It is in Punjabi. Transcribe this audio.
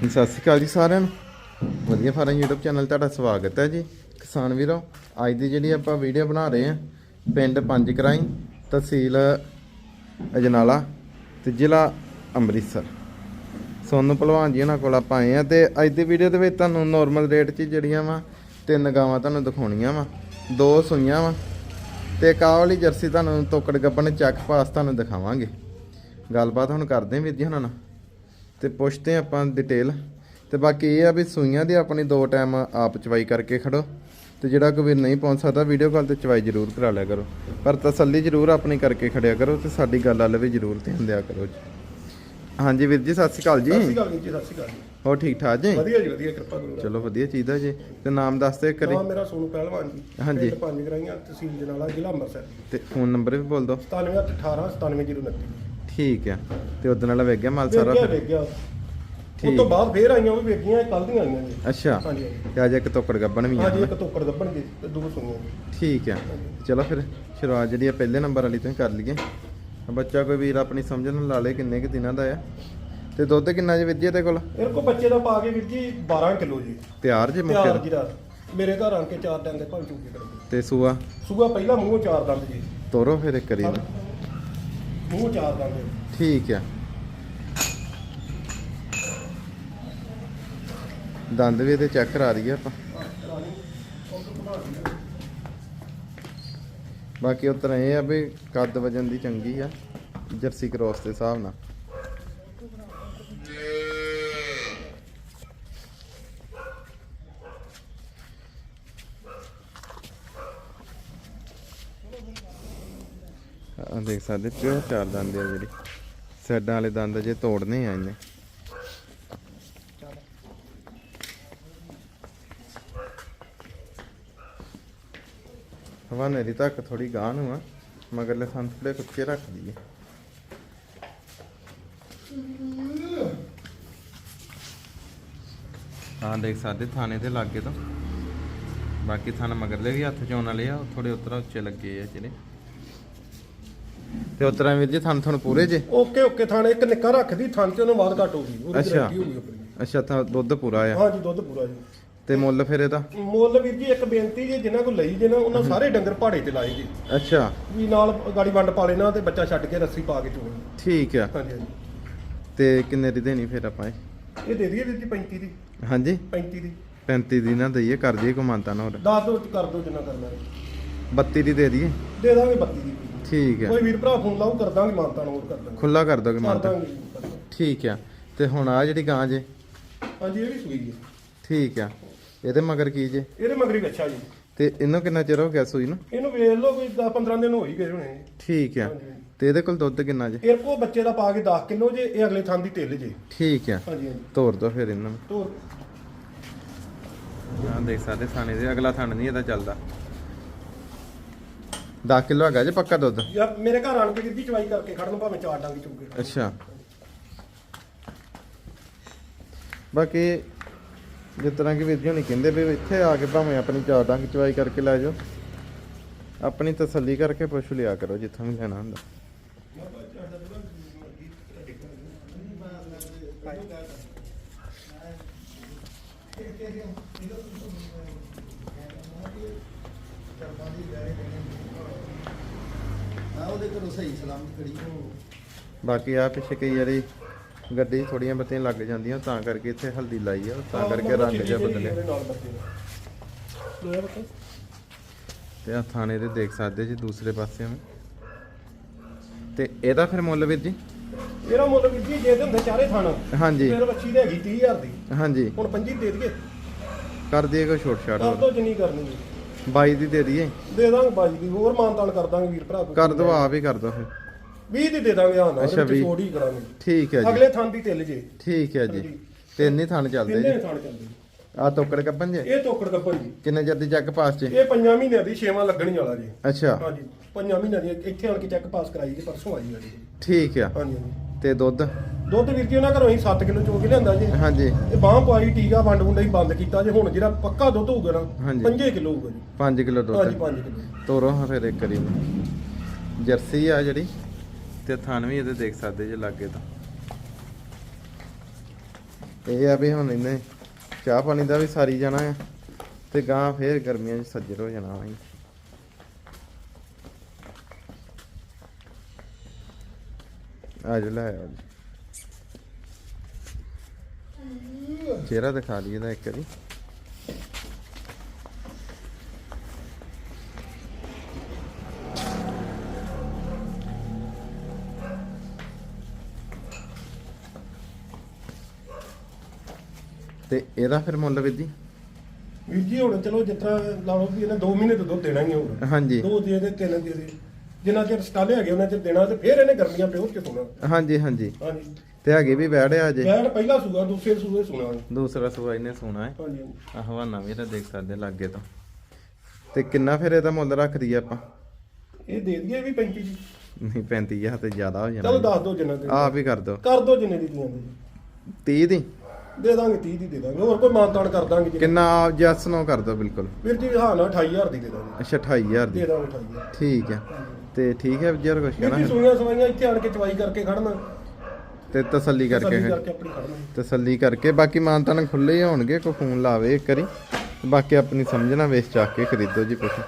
ਸਤਿ ਸ਼੍ਰੀ ਅਕਾਲ ਜੀ ਸਾਰਿਆਂ ਨੂੰ। ਵਧੀਆ ਫਾਰਮ YouTube ਚੈਨਲ ਤੁਹਾਡਾ ਸਵਾਗਤ ਹੈ ਜੀ। ਕਿਸਾਨ ਵੀਰੋ, ਅੱਜ ਦੀ ਜਿਹੜੀ ਆਪਾਂ ਵੀਡੀਓ ਬਣਾ ਰਹੇ ਹਾਂ, ਪਿੰਡ ਪੰਜ ਕਰਾਈ ਤਹਿਸੀਲ ਅਜਨਾਲਾ ਤੇ ਜ਼ਿਲ੍ਹਾ ਅੰਮ੍ਰਿਤਸਰ। ਸੋਨੂੰ ਪਹਿਲਵਾਨ ਜੀ ਉਹਨਾਂ ਕੋਲ ਆਪਾਂ ਆਏ ਆ ਤੇ ਅੱਜ ਦੀ ਵੀਡੀਓ ਦੇ ਵਿੱਚ ਤੁਹਾਨੂੰ ਨਾਰਮਲ ਰੇਟ 'ਚ ਜਿਹੜੀਆਂ ਵਾ, ਤਿੰਨ ਗਾਵਾਂ ਤੁਹਾਨੂੰ ਦਿਖਾਉਣੀਆਂ ਵਾ, ਦੋ ਸੂਈਆਂ ਵਾ ਤੇ ਕਾਹ ਵਾਲੀ ਜਰਸੀ ਤੁਹਾਨੂੰ ਤੋਕੜ ਗੱਬਣ ਚੱਕ ਪਾਸ ਤੁਹਾਨੂੰ ਦਿਖਾਵਾਂਗੇ। ਗੱਲਬਾਤ ਹੁਣ ਕਰਦੇ ਹਾਂ ਵੀਰ ਜੀ ਉਹਨਾਂ ਨਾਲ। ਤੇ ਪੁੱਛਦੇ ਆਪਾਂ ਡਿਟੇਲ ਤੇ ਬਾਕੀ ਇਹ ਆ ਵੀ ਸੂਈਆਂ ਦੀ ਆਪਣੀ ਦੋ ਟਾਈਮ ਆਪ ਚਵਾਈ ਕਰਕੇ ਖੜੋ। ਤੇ ਜਿਹੜਾ ਕੋਈ ਵੀਰ ਨਹੀਂ ਪਹੁੰਚ ਸਕਦਾ ਵੀਡੀਓ ਕਾਲ ਤੇ ਚਵਾਈ ਜ਼ਰੂਰ ਕਰਾ ਲਿਆ ਕਰੋ। ਪਰ ਤਸੱਲੀ ਜ਼ਰੂਰ ਆਪਣੀ ਕਰਕੇ ਖੜਿਆ ਕਰੋ ਤੇ ਸਾਡੀ ਗੱਲ ਵੱਲ ਵੀ ਜ਼ਰੂਰ ਧਿਆਨ ਦਿਆ ਕਰੋ ਜੀ। ਹਾਂਜੀ ਵੀਰ ਜੀ ਸਤਿ ਸ਼੍ਰੀ ਅਕਾਲ ਸਤਿ ਸ਼੍ਰੀ ਜੀ ਅਕਾਲ ਜੀ ਸਤਿ ਸ਼੍ਰੀ ਅਕਾਲ ਜੀ। ਹੋਰ ਠੀਕ ਠਾਕ ਜੀ? ਵਧੀਆ ਜੀ ਵਧੀਆ ਕਿਰਪਾ ਦਾ। ਚਲੋ ਵਧੀਆ ਚੀਜ਼ ਆ ਜੀ। ਤੇ ਨਾਮ ਦੱਸ ਦੇ ਕਰੀ ਨਾਮ ਮੇਰਾ ਸੋਨੂ ਪਹਿਲਵਾਨ ਜੀ। ਹਾਂਜੀ। ਪੰਜ ਗਰਾਈਆਂ ਤਹਿਸੀਲ ਜਨਾਲਾ ਜ਼ਿਲ੍ਹਾ ਅੰਮ੍ਰਿਤਸਰ। ਤੇ ਫੋਨ ਨੰਬਰ ਵੀ ਬੋਲ ਦਿਓ। 9718 97029 ਠੀਕ ਆ। ਤੇ ਉਦੋਂ ਨਾਲ ਵੇਖ ਗਿਆ ਮਾਲ ਸਾਰਾ ਵੇਖ ਗਿਆ ਫਿਰ? ਵੇਖ ਗਿਆ। ਠੀਕ। ਉਸ ਤੋਂ ਬਾਅਦ ਫੇਰ ਆਈਆਂ ਉਹ ਵੀ ਵੇਖੀਆਂ ਕੱਲ ਦੀਆਂ ਆਈਆਂ ਜੀ ਅੱਛਾ। ਹਾਂਜੀ ਹਾਂਜੀ। ਤੇ ਅੱਜ ਇੱਕ ਤੋਕੜ ਗੱਬਣ ਵੀ ਆ ਹਾਂਜੀ ਇੱਕ ਤੋਕੜ ਦੱਬਣ ਦੀ ਤੇ ਦੋ ਸੁਣੀਆਂ ਜੀ ਠੀਕ ਆ। ਚਲੋ ਫਿਰ ਸ਼ੁਰੂਆਤ ਜਿਹੜੀ ਆ ਪਹਿਲੇ ਨੰਬਰ ਵਾਲੀ ਤੋਂ ਹੀ ਕਰ ਲਈਏ। ਬੱਚਾ ਕੋਈ ਵੀਰ ਆਪਣੀ ਸਮਝ ਨਾਲ ਲਾ ਲੇ ਕਿੰਨੇ ਕੁ ਦਿਨਾਂ ਦਾ ਆ। ਤੇ ਦੁੱਧ ਕਿੰਨਾ ਜੀ ਵੀਰ ਜੀ ਇਹਦੇ ਕੋਲ? ਇਹਦੇ ਕੋ ਬੱਚੇ ਦਾ ਪਾ ਕੇ ਵੀਰ ਜੀ 12 ਕਿਲੋ ਜੀ। ਤਿਆਰ ਜੇ ਤਿਆਰ ਮੁੱਕੇ ਜੀ ਦਾ। ਮੇਰੇ ਘਰ ਆਣ ਕੇ ਚਾਰ ਡੰਗ ਦੇ ਭੰਨ ਚੁੱਕੇ ਕਰਦੇ ਤੇ ਸੂਆ? ਸੂਆ ਪਹਿਲਾ ਮੂੰਹੋਂ ਚਾਰ ਦੰਦ ਜੀ। ਤੋਰੋ ਫਿਰ ਇੱਕ ਕਰੀ ਮੂੰਹ ਚਾਰ ਦੰਦ ਠੀਕ ਆ। ਦੰਦ ਵੀ ਇਹਦੇ ਚੈੱਕ ਕਰਾ ਦਈਏ ਆਪਾਂ। ਬਾਕੀ ਉਤਰ ਇਹ ਆ ਵੀ ਕੱਦ ਵਜਨ ਦੀ ਚੰਗੀ ਆ, ਜਰਸੀ ਕ੍ਰੋਸ ਦੇ ਹਿਸਾਬ ਨਾਲ। ਆ ਦੇਖ ਸਕਦੇ ਪਿਓ ਚਾਰ ਦੰਦ ਆ ਜਿਹੜੀ। ਸਾਈਡਾਂ ਵਾਲੇ ਦੰਦ ਜੇ ਤੋੜਨੇ ਆ ਇਹਨੇ। ਹਵਾਨੇ ਦੀ ਤੱਕ ਥੋੜੀ ਗਾਂ ਨੂੰ ਆ ਮਗਰਲੇ ਸੰਨ ਥੋੜੇ ਰੱਖ ਦਈਏ ਹਾਂ ਦੇਖ ਸਕਦੇ ਥਾਣੇ ਦੇ ਲਾਗੇ ਤੋਂ। ਬਾਕੀ ਥਾਣਾ ਮਗਰਲੇ ਵੀ ਹੱਥ ਚੋਣ ਵਾਲੇ ਆ ਥੋੜੇ ਉਤਰਾ ਉੱਚੇ ਲੱਗੇ ਆ ਜਿਹੜੇ। ਤੇ ਉਤਰਾ ਵੀਰ ਜੀ ਥਣ ਥਣ ਪੂਰੇ ਜੇ? ਓਕੇ ਓਕੇ ਥਾਣੇ ਇੱਕ ਨਿੱਕਾ ਰੱਖਦੀ ਥਣ ਚ ਉਹਨੂੰ ਬਾਅਦ ਘੱਟ ਹੋਊਗੀ ਉਹਦੀ ਅੱਛਾ। ਗਾਰੰਟੀ ਹੋਊਗੀ ਆਪਣੀ। ਅੱਛਾ ਤਾਂ ਦੁੱਧ ਪੂਰਾ ਆ। ਹਾਂਜੀ ਦੁੱਧ ਪੂਰਾ ਜੀ। ਤੇ ਮੁੱਲ ਫਿਰ ਇਹਦਾ? ਮੁੱਲ ਵੀਰ ਜੀ ਇੱਕ ਬੇਨਤੀ ਜੀ ਜਿਨ੍ਹਾਂ ਕੋਲ ਲਈ ਜੇ ਨਾ ਉਹਨਾਂ ਸਾਰੇ ਡੰਗਰ ਪਹਾੜੇ ਤੇ ਲਾਏ ਜੀ। ਅੱਛਾ। ਵੀ ਨਾਲ ਗਾੜੀ ਵੰਡ ਪਾ ਲੈਣਾ ਤੇ ਬੱਚਾ ਛੱਡ ਕੇ ਰੱਸੀ ਪਾ ਕੇ ਚੋਣੀ। ਠੀਕ ਆ। ਹਾਂਜੀ ਹਾਂਜੀ। ਤੇ ਕਿੰਨੇ ਦੀ ਦੇਣੀ ਫਿਰ ਆਪਾਂ ਇਹ? ਇਹ ਦੇ ਦਈਏ ਵੀਰ ਜੀ 35 ਦੀ। ਹਾਂਜੀ। 35 ਦੀ। 35 ਦੀ ਨਾ ਦਈਏ ਕਰ ਦਈਏ ਕੋ ਮਾਨਤਾ ਨਾ ਹੋਰ। 10 ਦੋ ਕਰ ਦੋ ਜਿੰਨਾ ਕਰਨਾ। ਹੈ। 32 ਦੀ ਦੇ ਦਈਏ? ਦੇ ਦਾਂਗੇ 32 ਦੀ। ਠੀਕ ਆ ਕੋਈ ਵੀਰ ਭਰਾ ਫੋਨ ਲਾਉ ਕਰ ਦਾਂਗੇ ਮਾਨਤਾ ਨੂੰ ਕਰ ਦਾਂਗੇ। ਖੁੱਲਾ ਕਰ ਦੋਗੇ ਕਰ ਮਾਨਤਾ ਦਾਂਗੇ ਜੀ, ਕਰ ਦਾਂਗੇ। ਠੀਕ ਆ ਤੇ ਹੁਣ ਆ ਜਿਹੜੀ ਗਾਂ ਜੇ? ਹਾਂਜੀ ਇਹ ਵੀ ਸੂਈ ਜੀ। ਠੀਕ ਆ ਇਹਦੇ ਮਗਰ ਕੀ ਜੇ? ਇਹਦੇ ਮਗਰੀ ਅੱਛਾ ਜੀ। ਤੇ ਇਹਨੂੰ ਕਿੰਨਾ ਚਿਰ ਹੋ ਗਿਆ ਸੂਈ ਨੂੰ? ਇਹਨੂੰ ਵੇਖ ਲਓ ਕੋਈ 10 15 ਦਿਨ ਹੋ ਹੀ ਗਏ ਹੋਣੇ। ਠੀਕ ਆ ਤੇ ਇਹਦੇ ਕੋਲ ਦੁੱਧ ਕਿੰਨਾ ਜੇ? ਇਹ ਕੋ ਬੱਚੇ ਦਾ ਪਾ ਕੇ 10 ਕਿਲੋ ਜੇ ਇਹ ਅਗਲੇ ਥਾਂ ਦੀ ਢਿੱਲ ਜੇ। ਠੀਕ ਆ ਹਾਂਜੀ ਹਾਂਜੀ। ਤੋਰ ਦੋ ਫਿਰ ਇਹਨਾਂ। ਨੂੰ ਤੋਰ। ਹਾਂ ਦੇਖ ਸਕਦੇ ਥਾਣੇ ਦੇ ਅਗਲਾ ਥਣ ਨਹੀਂ ਇਹਦਾ ਚੱਲਦਾ। 10 ਕਿਲੋ ਹੈਗਾ ਜੇ ਪੱਕਾ ਦੁੱਧ? ਯਾਰ ਮੇਰੇ ਘਰ ਆਣ ਕੇ ਵੀਰ ਜੀ ਚਵਾਈ ਕਰਕੇ ਖੜਨ ਭਾਵੇਂ ਚਾਰ ਡਾਂਗੀ ਚੁੱਕੇ ਅੱਛਾ। ਬਾਕੀ ਜਿਸ ਤਰ੍ਹਾਂ ਕਿ ਵੀਰ ਜੀ ਹੁਣੀ ਕਹਿੰਦੇ ਵੀ ਇੱਥੇ ਆ ਕੇ ਭਾਵੇਂ ਆਪਣੀ ਚਾਰ ਡੰਗ ਚਵਾਈ ਕਰਕੇ ਲੈ ਜਾਓ। ਆਪਣੀ ਤਸੱਲੀ ਕਰਕੇ ਪੁੱਛ ਲਿਆ ਕਰੋ ਜਿੱਥੋਂ ਵੀ ਲੈਣਾ ਹੁੰਦਾ। ਉਹਦੇ ਘਰੋਂ ਸਹੀ ਸਲਾਮਤ ਖੜੀ ਬਾਕੀ ਆ ਪਿੱਛੇ ਕਈ ਵਾਰੀ ਗੱਡੀ ਥੋੜੀਆਂ ਬੱਤੀਆਂ ਲੱਗ ਜਾਂਦੀਆਂ ਤਾਂ ਕਰਕੇ ਇੱਥੇ ਹਲਦੀ ਲਾਈ ਆ ਤਾਂ ਕਰਕੇ ਰੰਗ ਜਿਹਾ ਬਦਲਿਆ। ਤੇ ਆ ਥਾਣੇ ਦੇ ਦੇਖ ਸਕਦੇ ਜੀ ਦੂਸਰੇ ਪਾਸੇ ਮੈਂ ਤੇ ਇਹਦਾ ਫਿਰ ਮੁੱਲ ਵੀਰ ਜੀ? ਇਹਦਾ ਮੁੱਲ ਵੀਰ ਜੀ ਜੇ ਦੇ ਹੁੰਦੇ ਚਾਰੇ ਥਾਣਾ ਹਾਂਜੀ। ਫਿਰ ਬੱਚੀ ਦੇ ਹੈਗੀ 30000 ਦੀ। ਹਾਂਜੀ। ਹੁਣ ਪੰਜੀ ਦੇ ਦਈਏ। ਕਰ ਦਈਏ ਕੋਈ ਛੋਟ ਛਾਟ ਕਰ ਦੋ ਜਿੰਨੀ ਕਰਨੀ ਜੀ 22 ਦੀ ਦੇ ਦਈਏ। ਦੇ ਦਾਂਗੇ ਬਾਈ ਦੀ ਹੋਰ ਮਾਨਤਾਨ ਕਰ ਦਾਂਗੇ ਵੀਰ ਭਰਾ। ਕਰ ਦੋ ਆਪ ਹੀ ਕਰ ਦੋ ਫਿਰ। 20 ਦੀ ਦੇ ਦਾਂਗੇ ਹਾਂ ਨਾ ਅੱਛਾ, ਵੀਹ। ਛੋੜ ਹੀ ਕਰਾਂਗੇ। ਠੀਕ ਹੈ ਜੀ। ਅਗਲੇ ਥਾਂ ਦੀ ਢਿੱਲ ਜੇ। ਠੀਕ ਹੈ ਜੀ। ਤਿੰਨ ਹੀ ਥਣ ਚੱਲਦੇ ਤਿੰਨੇ ਜੀ। ਥਾਂ ਚੱਲਦੇ ਜੀ। ਆ ਤੋਕੜ ਕੱਪਨ ਜੇ? ਇਹ ਤੋਕੜ ਕੱਪਣ ਜੀ। ਕਿੰਨੇ ਜਰ ਦੀ ਜੱਗ ਪਾਸ ਚ ਇਹ ਪੰਜਾਂ ਮਹੀਨਿਆਂ ਦੀ ਛੇਵਾਂ ਲੱਗਣੀ ਵਾਲਾ ਜੀ। ਅੱਛਾ। ਹਾਂਜੀ। ਪੰਜਾਂ ਮਹੀਨਿਆਂ ਦੀ ਇੱਥੇ ਆਣ ਕੇ ਚੈੱਕ ਪਾਸ ਕਰਾਈ ਜੀ ਪਰਸੋਂ ਆਈ ਵਾਲੀ ਠੀਕ ਆ। ਹਾਂਜੀ ਹਾਂਜੀ। ਤੇ ਦੁੱਧ। ਦੁੱਧ ਵੀਰ ਜੀ ਉਹਨਾਂ ਘਰੋਂ ਹੀ 7 ਕਿਲੋ ਚੋ ਕੇ ਲਿਆਂਦਾ ਜੀ। ਹਾਂਜੀ। ਇਹ ਬਾਹ ਪਾਈ ਟੀਕਾ ਵੰਡ ਵੁੰਡਾ ਹੀ ਬੰਦ ਕੀਤਾ ਜੇ। ਹੁਣ ਜਿਹੜਾ ਪੱਕਾ ਦੁੱਧ ਹੋਊਗਾ ਨਾ ਹਾਂਜੀ। 5 ਕਿਲੋ ਹੋਊਗਾ ਜੀ। 5 ਕਿਲੋ ਹਾਂਜੀ ਦੁੱਧ 5 ਕਿਲੋ। ਤੋਰੋ ਹਾਂ ਫਿਰ ਇੱਕ ਕਰੀ ਜਰਸੀ ਆ ਜਿਹੜੀ ਤੇ ਥਣ ਵੀ ਇਹਦੇ ਦੇਖ ਸਕਦੇ ਜੇ ਲਾਗੇ ਤਾਂ। ਇਹ ਆ ਵੀ ਹੁਣ ਇਹਨੇ ਚਾਹ ਪਾਣੀ ਦਾ ਵੀ ਸਾਰੀ ਜਾਣਾ ਆ ਤੇ ਗਾਂ ਫੇਰ ਗਰਮੀਆਂ 'ਚ ਸੱਜਰ ਹੋ ਜਾਣਾ ਵਾ ਜੀ। ਆ ਜੋ ਲੈ ਜੀ। ਚਿਹਰਾ ਦਿਖਾ ਲਈਏ ਦਾ ਇੱਕ ਵਾਰੀ। ਤੇ ਇਹਦਾ ਫਿਰ ਮੁੱਲ ਵਿਧੀ ਵੀਰ ਜੀ ਹੁਣ ਚਲੋ ਜਿਸ ਤਰ੍ਹਾਂ ਲਾ ਲਓ ਵੀ ਇਹਨੇ 2 ਮਹੀਨੇ ਤੋਂ ਦੁੱਧ ਦੇਣਾ ਹੀ ਹੋਊਗਾ ਹਾਂਜੀ। ਦੋ ਦੇ ਦੇ ਤਿੰਨ ਦੇ ਦੇ। ਜਿੰਨਾ ਚਿਰ ਸਟਾਲੇ ਹੈਗੇ ਉਹਨਾਂ ਚਿਰ ਦੇਣਾ ਤੇ ਫਿਰ ਇਹਨੇ ਗਰਮੀਆਂ ਪਿਓਰ ਚ ਸੁਣਾ ਹਾਂਜੀ ਹਾਂਜੀ। ਹਾਂਜੀ। ਤੇ ਹੈਗੇ ਵੀ ਬੈੜਿਆ ਜੇ ਬੈਡ ਪਹਿਲਾ ਸੂਆ ਦੂਸਰੇ ਸੂਏ ਸੁਣਾ ਦੂਸਰਾ ਸੂਆ ਇਹਨੇ ਸੋਣਾ ਹੈ। ਹਾਂਜੀ। ਆਹ ਹਵਾਨਾ ਵੀ ਤਾਂ ਦੇਖ ਸਕਦੇ ਲਾਗੇ ਤੋਂ। ਤੇ ਕਿੰਨਾ ਫਿਰ ਇਹਦਾ ਮੁੱਲ ਰੱਖਦੀ ਆਪਾਂ? ਇਹ ਦੇ ਦਈਏ ਵੀ 35 ਜੀ। ਨਹੀਂ 35000 ਤੇ ਜ਼ਿਆਦਾ ਹੋ ਚਲੋ ਜਾਣਾ ਦੱਸ ਦਿਓ ਜਿੰਨਾ ਦੇ ਆਪ ਹੀ ਕਰ ਦੋ ਕਰ ਦਿਓ ਜਿੰਨੇ ਦੀ ਦੀਆਂ ਦੇ। 30 ਦੀ? ਦੇ ਦਾਂਗੇ 30 ਦੀ ਦੇ ਦਾਂਗੇ। ਹੋਰ ਕੋਈ ਮਾਨਤਾਨ ਕਰ ਦਾਂਗੇ ਜੀ। ਕਿੰਨਾ ਜੈਸ ਨੋ ਕਰ ਦੋ ਬਿਲਕੁਲ। ਵੀਰ ਜੀ ਹਾਂ ਨਾ 28000 ਦੀ ਦੇ ਦਾਂਗੇ। ਅੱਛਾ 28000 ਦੀ। ਦੇ ਦਾਂਗੇ 28000 ਠੀਕ ਹੈ। ਤੇ ਠੀਕ ਹੈ ਜਰ ਕੁਛ ਵੀਰ ਕਹਿਣਾ ਜੀ ਫਿਰ? ਸੂਈਆਂ ਸਵਾਈਆਂ ਇੱਥੇ ਆਣ ਕੇ ਚਵਾਈ ਕਰਕੇ ਖੜਨਾ। ਤੇ ਤਸੱਲੀ ਕਰਕੇ ਆਪਣੀ ਖੜਨਾ। ਤਸੱਲੀ ਕਰਕੇ ਬਾਕੀ ਮਾਨਤਾਨ ਖੁੱਲੇ ਹੀ ਹੋਣਗੇ ਕੋਈ ਫੋਨ ਲਾਵੇ ਇੱਕ ਵਾਰੀ। ਬਾਕੀ ਆਪਣੀ ਸਮਝਣਾ ਵੇਚ ਚੱਕ ਕੇ ਖਰੀਦੋ ਜੀ ਪਸ਼ੂ